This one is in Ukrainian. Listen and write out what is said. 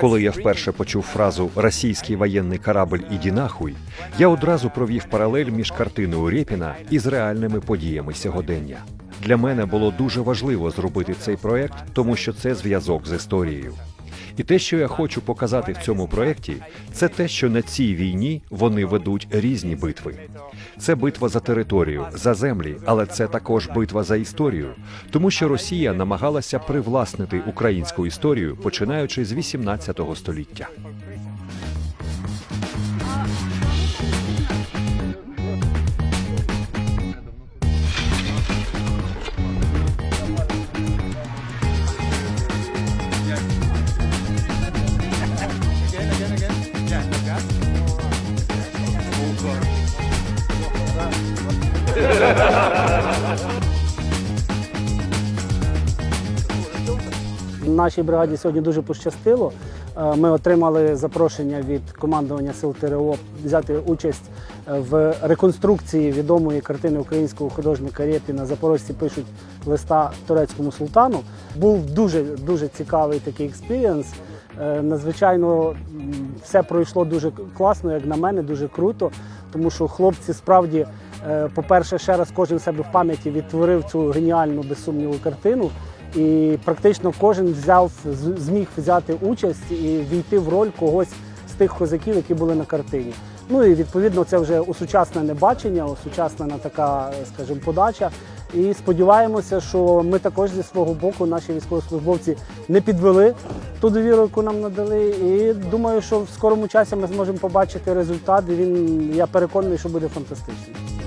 Коли я вперше почув фразу Російський воєнний корабль іді нахуй, я одразу провів паралель між картиною Рєпіна і з реальними подіями сьогодення. Для мене було дуже важливо зробити цей проект, тому що це зв'язок з історією. І те, що я хочу показати в цьому проєкті, це те, що на цій війні вони ведуть різні битви. Це битва за територію, за землі, але це також битва за історію, тому що Росія намагалася привласнити українську історію, починаючи з 18 століття. Нашій бригаді сьогодні дуже пощастило. Е, Ми отримали запрошення від командування сил ТРО взяти участь е, в реконструкції відомої картини українського художника Рєпіна Запорожці пишуть листа турецькому султану. Був дуже дуже цікавий такий експірієнс. Е, Надзвичайно все пройшло дуже класно, як на мене, дуже круто, тому що хлопці справді, по-перше, ще раз кожен себе в пам'яті відтворив цю геніальну, без сумніву, картину. І практично кожен взяв, зміг взяти участь і війти в роль когось з тих козаків, які були на картині. Ну і відповідно це вже усучаснене бачення, усучаснена така, скажімо, подача. І сподіваємося, що ми також зі свого боку, наші військовослужбовці, не підвели ту довіру, яку нам надали. І думаю, що в скорому часі ми зможемо побачити результат. І він я переконаний, що буде фантастичний.